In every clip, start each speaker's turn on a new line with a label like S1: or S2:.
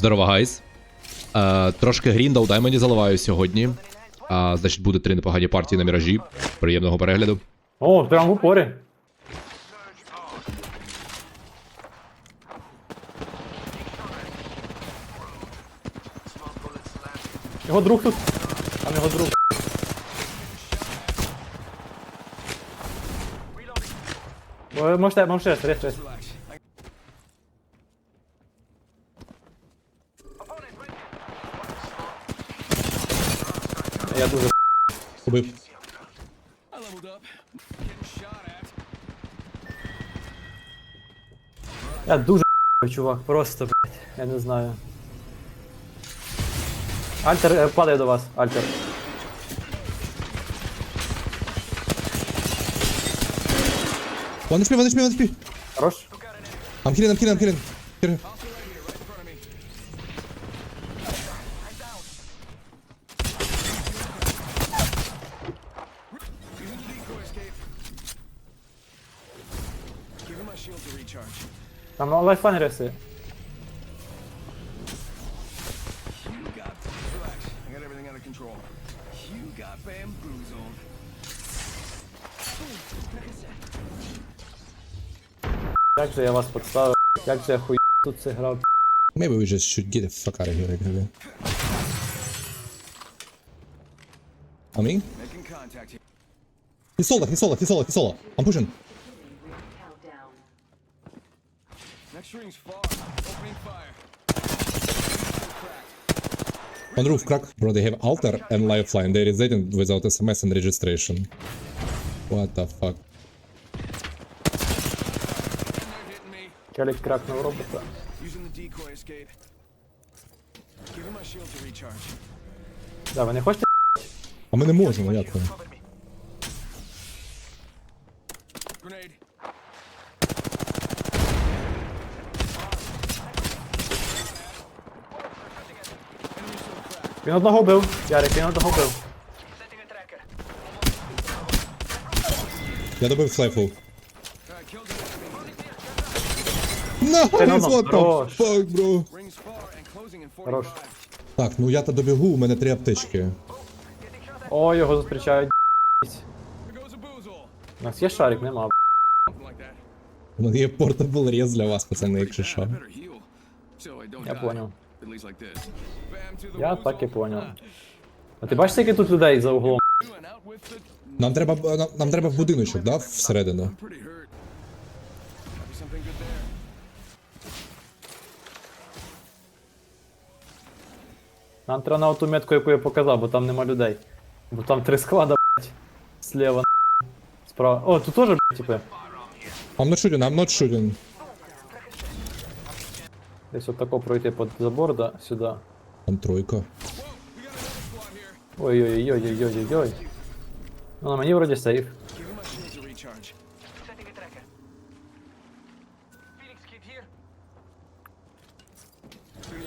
S1: Здорово, гайс. Е, трошки Гріндал Даймоні заливаю сьогодні. А, значить, буде три непогані партії на міражі. Приємного перегляду.
S2: О, прям в упорі. Його друг тут. Там його друг. Можете, можете, рез, рез. Я дуже
S1: Убив.
S2: Я дуже чувак, просто, блядь, я не знаю. Альтер падає до вас, Альтер.
S1: One HP, one HP, one HP.
S2: Хорош?
S1: I'm healing, I'm healing, I'm healing. Here.
S3: under control. You got bamboozled.
S2: Як же я вас подставив? Як же я хуй тут це грав?
S1: Maybe we just should get the fuck out of here, actually. On me?
S3: Making contact here.
S1: He's solo, he's solo, he's solo, he's solo. I'm pushing. On roof, crack. Bro, they have altar and lifeline. They resetting without SMS and registration. What the fuck?
S3: They're hitting me.
S2: Келік кракнув робота.
S3: Using the decoy escape. Giving my shield to recharge.
S2: Да, ви не хочете?
S1: А ми не можемо, як ви?
S2: Він одного бив. Ярик, він одного бив.
S1: Я добив слайфу. What the
S2: хорош.
S1: fuck, bro?
S3: Rings far and closing in 45.
S2: Хорош.
S1: Так, ну я то добігу, у мене три аптечки.
S2: О, його зустрічають.
S3: Boozle.
S2: У нас є шарик, нема.
S1: У мене є портабл рез для вас, пацани, якщо що.
S2: Я понял. Я так і поняв. А ти бачиш, скільки тут людей за углом?
S1: Нам треба, нам, нам треба в будиночок, да, всередину.
S2: Нам треба на ту метку, яку я показав, бо там нема людей. Бо там три склада, блять. Слева, справа. О, тут теж, блядь, типи.
S1: I'm not shooting, I'm not shooting.
S2: Десь отако пройти під забор, да, сюди.
S1: Там тройка.
S3: We got another squad here.
S2: Ой-ой-ой-ой-ой-ой-ой. Ну, на мені вроді сейф.
S3: Giving my shield to recharge.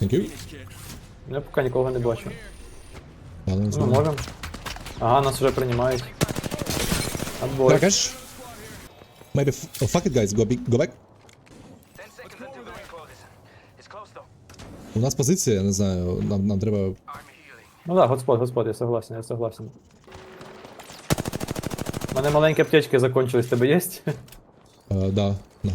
S1: Thank you.
S3: Phoenix kit.
S2: Я поки нікого не бачу.
S1: Ладно,
S2: Ну,
S1: знаю.
S2: можем. Ага, нас вже приймають. Отбой.
S1: Кракаш? Maybe, f- oh, fuck it, guys, go, big, go back. У нас позиція, я не знаю, нам, нам треба...
S2: Ну да, господь, господь, я согласен, я согласен. У мене маленькі аптечки закончились, тебе є?
S1: Uh, да, да.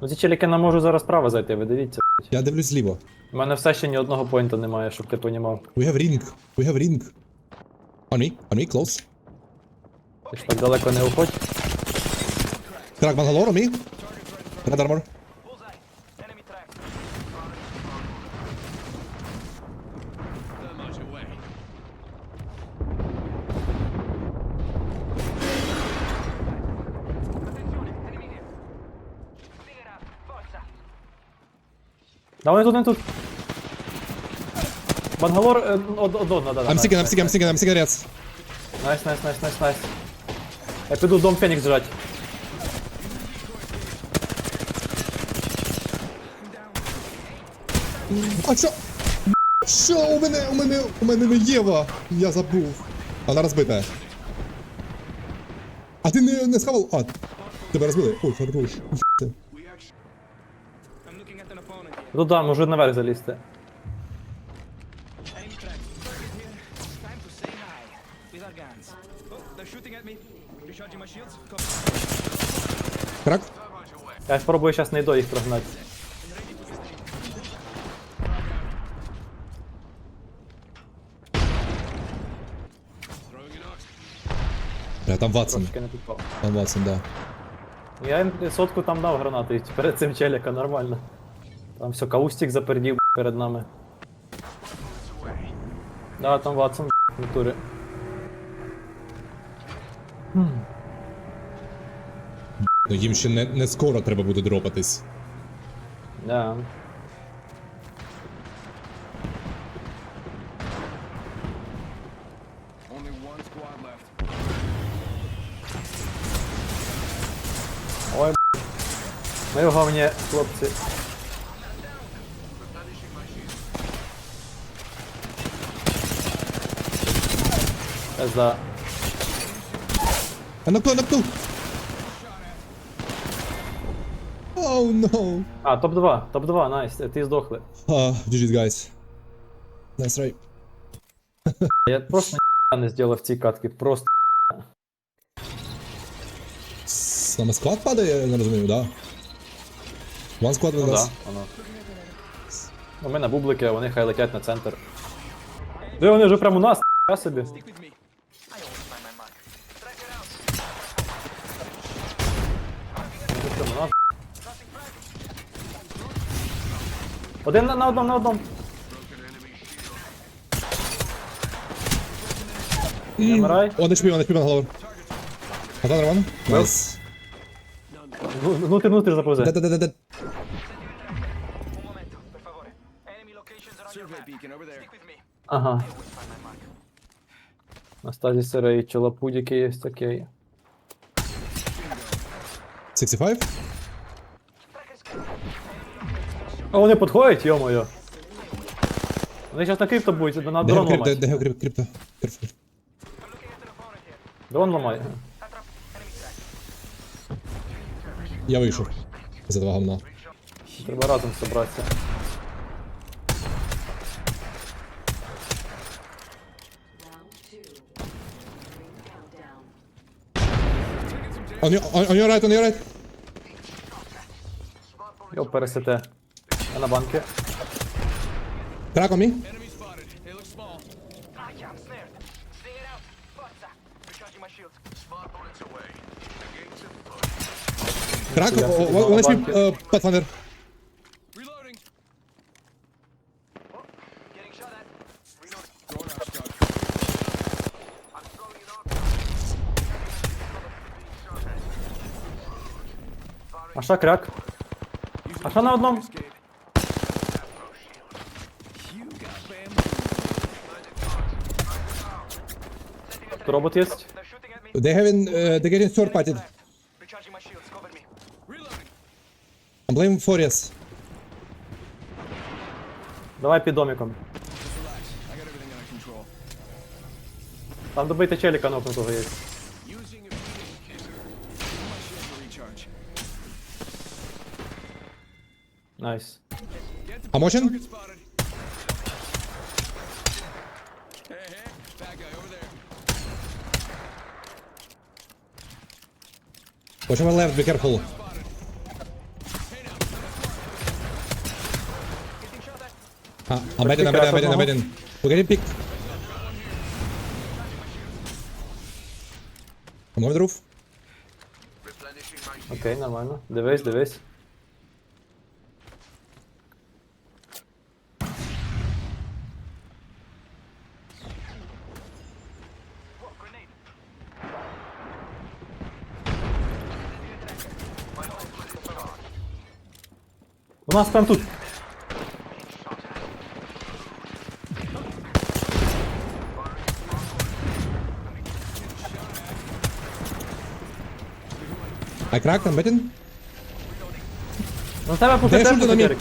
S2: Ну ці челіки нам можуть зараз справа зайти, ви дивіться.
S1: Я дивлюсь зліво.
S2: У мене все ще ні одного поінта немає, щоб ти понімав.
S1: We have ring, we have ring. On me, on me, close.
S2: Ти ж так далеко не уходь.
S1: Crack Bangalore, on me. Red armor.
S2: Да вони тут, вони тут. Бангалор е, од- одно, да, да, да.
S1: I'm sticking, I'm sticking, I'm sticking, I'm sticking reds.
S2: Найс, найс, найс, найс, найс. Я піду в дом Фенікс жрать.
S1: А що? Що? У мене, у мене, у мене не Єва. Я забув. Вона розбита. А ти не, не схавав? А, тебе розбили? Ой, хорош.
S3: me. Recharging my shields. Copy.
S1: Крак.
S2: Я спробую зараз не до їх прогнати.
S1: Бля, там Ватсон.
S2: Трошки не попав.
S1: Там Ватсон, да.
S2: Я їм сотку там дав гранату, і перед цим челіка нормально. Там все, каустик запердів б**, перед нами. Да, там Ватсон в натурі.
S1: Ну їм ще не, не скоро треба буде дропатись.
S2: Да. Ой, б**. Ми в говні, хлопці. Пизда.
S1: А напнув, напнув! Оу, no.
S2: А, топ-2, топ-2, найс, ти здохли.
S1: Ah, GG's, guys. Nice try.
S2: Я просто ні**а не зробив в цій катці, просто.
S1: Саме склад падає, я не розумію, да? One squad
S2: Ну да,
S1: us.
S2: воно. Ну, ми на бублики, а вони хай летять на центр. Де вони вже прямо у нас, я собі. Один на, на одному, на одному.
S1: Замирай. О, не шпів, не голову. Назад нормально? Найс.
S2: В- Внутрь, заповзе.
S3: Де,
S4: де, де, де.
S2: Ага. На стазі сирий чолапудіки є таке.
S1: 65?
S2: А вони підходять, йо-моє. Вони зараз на крипто будуть, на дрон
S1: крипто,
S2: ламати.
S1: де його крипто, крипто.
S2: Дрон ламає.
S1: Я вийшов. За два гамна.
S2: Треба разом зібратися.
S1: On your, on, on your right, on your right.
S2: Йо, пересете.
S4: Ja na bankie. Drago mi?
S1: Drago,
S2: Ja
S1: o- o-
S2: na
S1: one HP,
S2: bankie.
S1: uh, Pathfinder.
S2: Asza
S3: tak, krak. Asza na
S2: odną. робот є.
S4: They're shooting at me.
S1: They having, uh, they getting third party.
S4: Recharging my shields. Cover me.
S3: Reloading.
S1: I'm blaming Furious.
S2: Давай під домиком.
S3: Just relax. I got everything under control.
S2: Там добийте челіка нокнутого є.
S3: Using a beacon. Give my shield to recharge.
S2: Найс.
S3: Get the
S1: I'm watching. Watch over left, be careful. Ah, I'm betting, I'm betting, I'm betting, I'm betting. We're getting picked. I'm on the roof.
S2: Окей, нормально. Дивись, дивись. Нас там тут.
S1: I cracked, I'm betting.
S2: На тебе по
S1: Де
S2: КТ,
S1: шути на мі-
S2: Федерик.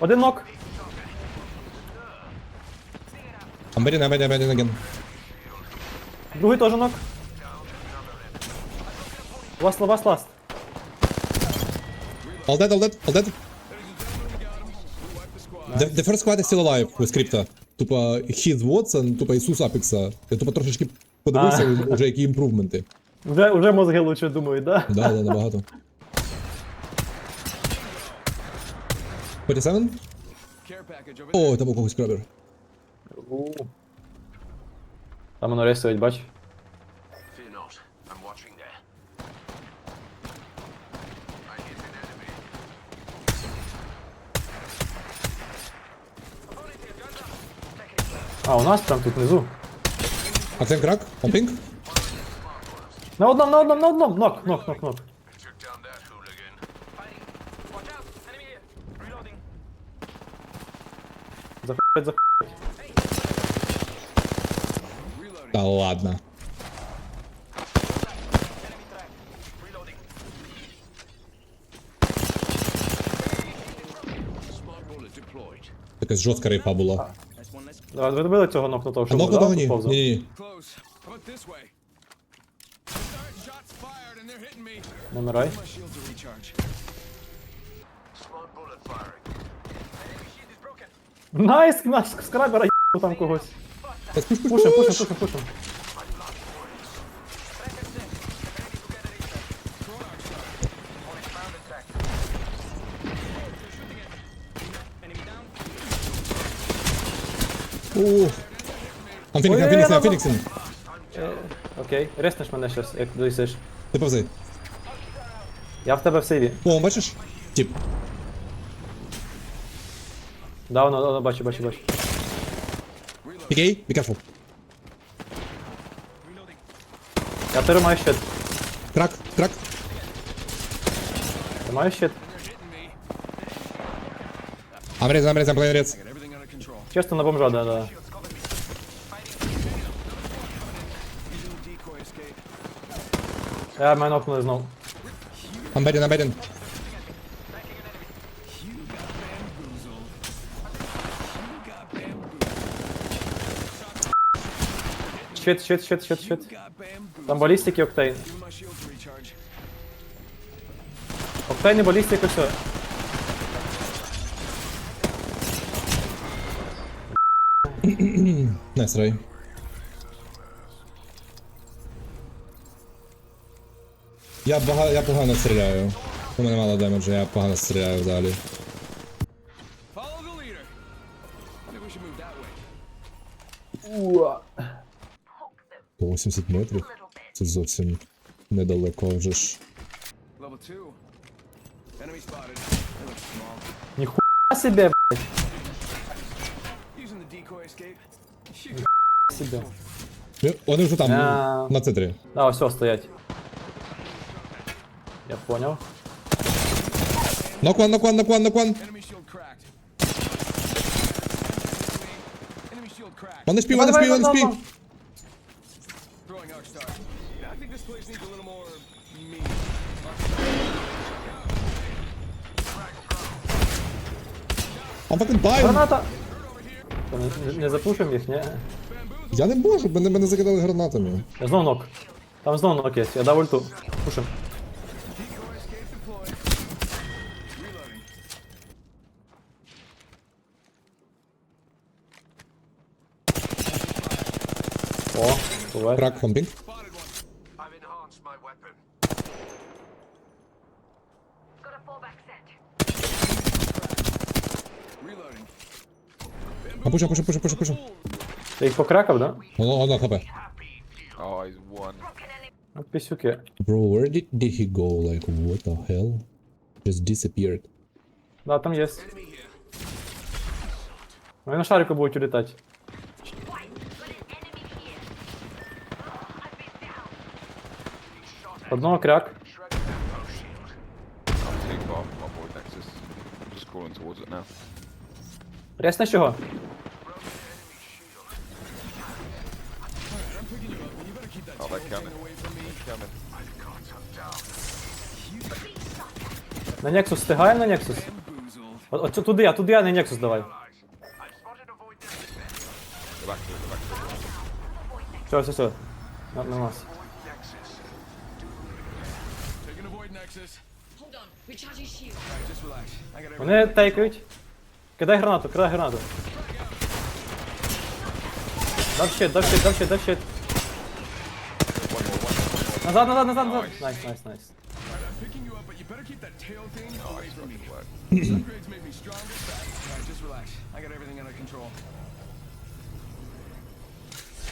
S2: Один нок.
S1: I'm I'm betting, I'm betting, I'm betting again.
S2: Другий теж нок. Ласт, ласт, ласт.
S1: All dead, all dead, all dead. The, the first squad is still alive with Crypto. Тупо Heath Watson, тупо Ісус Апекса. Я тупо трошечки подивився вже які імпрувменти.
S2: Вже, вже мозги лучше думають, да?
S1: Да, да, набагато. 47?
S3: Care package
S1: О, там у когось крабер.
S2: У. Там воно рейсовить, бач. А, у нас прям тут внизу.
S1: А ты крак? Попинг?
S2: На одном, на одном, на одном! Нок, нок, нок, нок. Захуй, захуй.
S1: Та ладно. Якась жорстка рейфа була.
S2: Ви добили цього нокнутого, що
S1: ног
S2: був, да?
S1: того ні. Ні, ні.
S4: is broken.
S2: Найс, наш скрабера там когось.
S1: Так,
S2: пушим, пушим, пушим, пушим.
S1: Ууу. Там Феникс,
S2: там
S1: Феникс,
S2: там
S1: Феникс. Э,
S2: окей, реснеш мене щас, як дойсиш.
S1: Ти повзи.
S2: Я в тебе в сейві.
S1: О, бачиш? Тіп.
S2: Да, воно, воно, бачу, бачу, бачу.
S1: Okay, be careful.
S2: Я тримаю щит.
S1: Крак, крак.
S2: Тримаю щит.
S3: Амрез, амрез, амрез.
S2: Честно на бомжа, да, да.
S3: Э,
S2: Я майнокнул знов.
S1: Амбеден, амбеден.
S2: Щит, щит, щит, щит, щит. Там балістики, октейн. Октейн і все.
S1: Nice try. Я, бага... я погано стріляю. У мене мало демеджу, я погано стріляю взагалі. 80 метрів. Це зовсім недалеко вже ж.
S2: Ніхуя себе, блядь. Себе.
S1: Е, Вони вже там,
S2: А.
S1: на Ц3.
S2: Да, ось стоять. Я понял.
S1: Нокван, нокван, нокван, нокван. Вони спів, вони спів, вони спів. I'm fucking dying.
S2: Граната! Що, Не, не запушим їх, ні?
S1: Я не можу, мене, мене закидали гранатами.
S2: Я знов нок. Там знов нок є, я дав ульту. Пушим. О, буває.
S1: Крак, фомпінг. А пуша, пуша, пуша, пуша, пуша.
S2: Ти їх покракав, да?
S1: Воно, воно хп.
S4: Oh, he's one.
S2: От пісюки.
S1: Bro, where did, did he go? Like, what the hell? Just disappeared.
S2: Да, там є. Вони на шарику будуть улітати. Одного кряк.
S5: I'm too far from my boy Nexus. I'm just crawling towards it now.
S2: Рясне чого?
S5: Oh.
S2: На Nexus встигаємо на? От, от туди, а туди, а на Nexus давай. Все, все, все. На, на нас. Вони тейкають. Кидай гранату, кидай гранату. Дав щит, дав щит, дав щит, дав щит. Назад, назад, назад, назад. Найс, найс, найс.
S3: Picking you up, but you better keep that tail thing away from me.
S5: Work.
S3: These upgrades made me stronger, faster. Alright, just relax. I got everything under control.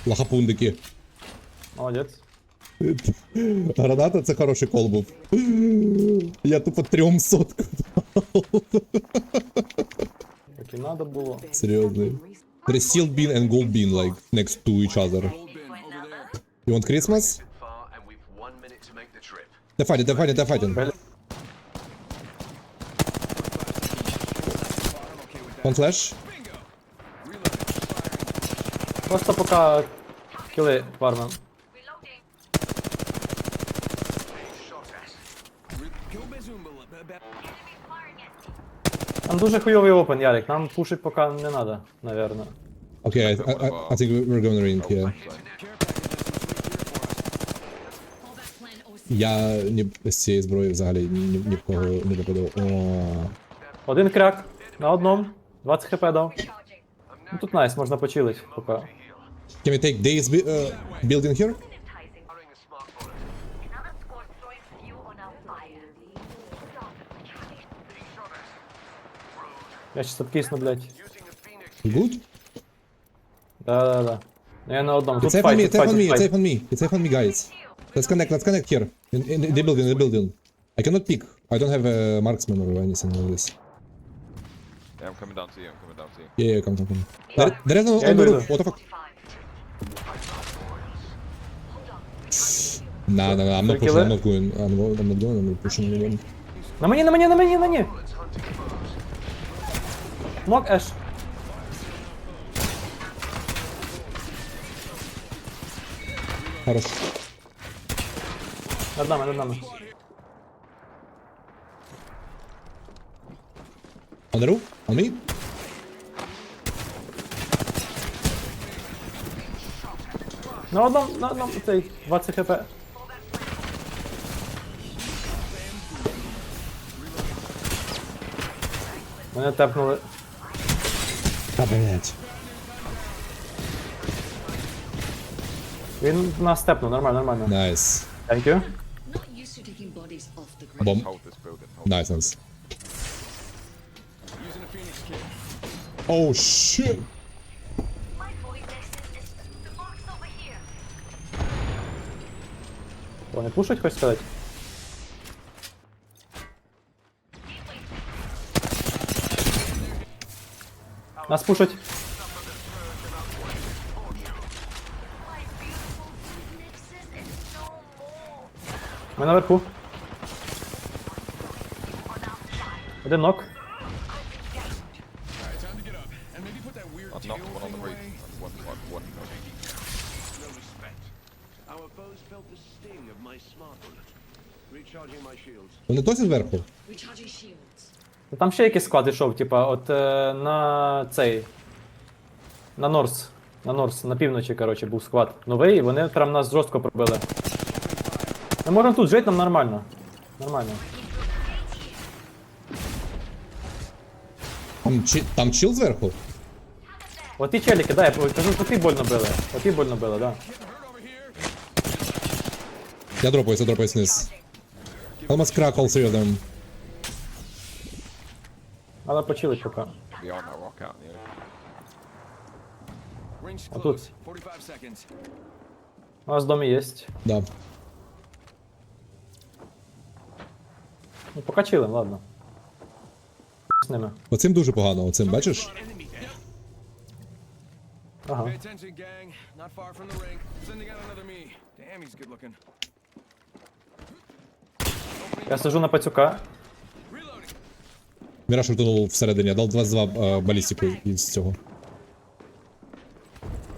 S1: Лахапундики.
S2: Молодець.
S1: Граната це хороший кол був. Я тупо трьом сотку.
S2: Так і надо було.
S1: Серйозний. There is bean and gold bean like next to each other. You want Christmas? They're fighting, they're fighting, they're fighting. One flash.
S2: Просто поки кіли вармен. Там дуже хуйовий опен, Ярик. Нам пушить поки не надо, наверно.
S1: Okay, I, I, I- think we're going ring here. Я ні, з цієї зброї взагалі ні, ні, ні в кого не допадав. О,
S2: Один крак на одному. 20 хп дав. Ну тут найс, можна почилить поки.
S1: Can we take bu- uh, building here?
S2: Я откисну, блядь.
S1: Good?
S2: Да-да-да. Ну я на одному.
S1: It's
S2: Тут
S1: safe on
S2: файт,
S1: me,
S2: тут
S1: it's safe
S2: файт,
S1: on me,
S2: тут
S1: it's safe
S2: файт.
S1: on me, it's safe on me, guys. Let's connect, let's connect here. In, in, in the building, in the building. I cannot pick. I don't have a marksman or anything like this.
S5: Yeah, I'm coming down to you. I'm coming down to you.
S1: Yeah, yeah, come, come, come. There, there is no
S2: Yeah,
S1: on the
S2: no,
S1: roof.
S2: no.
S1: What the fuck?
S6: 45.
S1: Nah, nah, nah, I'm not
S2: Take
S1: pushing,
S2: it.
S1: I'm not going. I'm, go- I'm not going, I'm not pushing anyone.
S2: На мені, на мені, на мені, на мені. Мок еш.
S1: Хорош.
S2: Над нами, над нами.
S1: On the roof? On me?
S2: На одному, на одному, цей, 20 хп. Мене тепнули.
S1: Та блять.
S2: Він на степну, нормально, нормально.
S1: Найс.
S2: Thank you.
S1: Бомб.
S5: Hold this building. Hold
S6: Найс, найс. Оу, щит!
S2: Вони пушать, хоч сказати?
S7: My smart bullet. Recharging my shields.
S1: Вони досі зверху?
S2: Там ще якийсь склад ішов, типа, от е, на цей. На Норс. На Норс, на півночі, коротше, був склад новий, і вони прям нас жорстко пробили. Ми можемо тут жити, нам нормально. Нормально.
S1: Там, чи, там чил зверху?
S2: От ті челіки, дай, я кажу, що ти больно били. От ті больно били, да.
S1: Я дропаюсь, я дропаюсь вниз. Almost crack all three of them.
S2: Але почилить поки.
S5: Behind that rock out in the open.
S3: Ring's
S2: А
S3: close.
S2: тут?
S3: 45 seconds.
S2: У нас в домі є.
S1: Да.
S2: Ну, поки чилим, ладно. З ними.
S1: Оцим дуже погано, оцим, бачиш?
S2: Ага.
S3: Pay attention, gang. Not far from the ring. Sending out another me. Damn, he's good looking.
S2: Я сижу на пацюка.
S3: Reloading.
S1: Міраж утонув всередині, я дав 22 е, балістику із цього.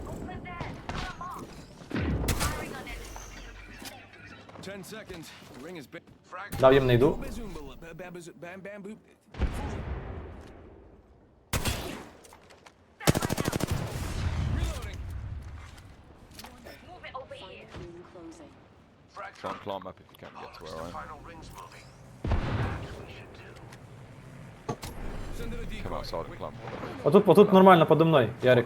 S6: Open there. Come on. Firing on it.
S3: 10 seconds. The ring is big.
S2: Дав їм не йду.
S3: Bazoombala. Ba- ba- bazoo- Bam, bam, boop. Reloading.
S5: Try and climb up if you can get to where I am. and climb.
S2: Отут, отут нормально подо мною, Ярик.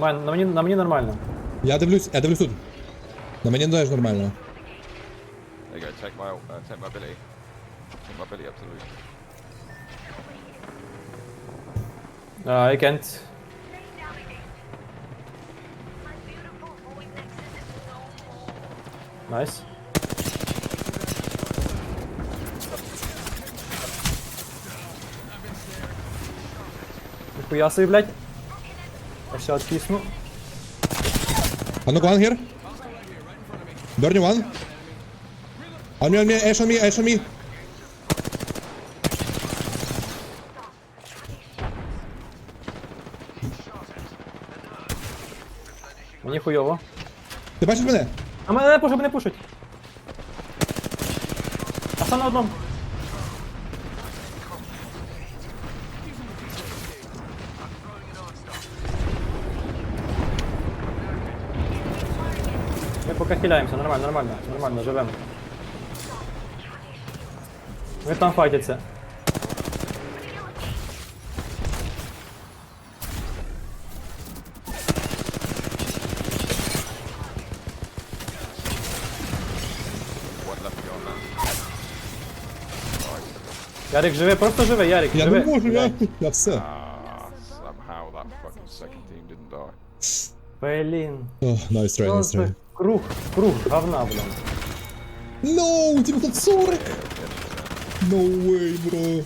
S2: Мен, на мені, на мені нормально.
S1: Я дивлюсь, я дивлюсь тут. На мені теж нормально.
S5: There you go. Take my ult- uh, take my ability. Take my ability up to the roof.
S2: Uh, I can't.
S6: Navigate.
S2: Собі, блядь. Я ще откисну.
S1: А ну-ка, one here. You one. On me, on me, Ash on me, Ash on me.
S2: Мені хуйово.
S1: Ти бачиш мене?
S2: А мене не пушить, мене пушить. А сам на одному. Поки нормально, нормально, нормально, живемо. Вони там файтяться. Ярик живе, просто живе, Ярик,
S1: Я
S2: живе.
S1: не можу, я, я все.
S5: Ah, somehow that fucking second team didn't die.
S2: Блін.
S1: О, nice try,
S2: Що
S1: nice try.
S2: Круг, круг, говна, блін.
S1: No, 940! No way, bro.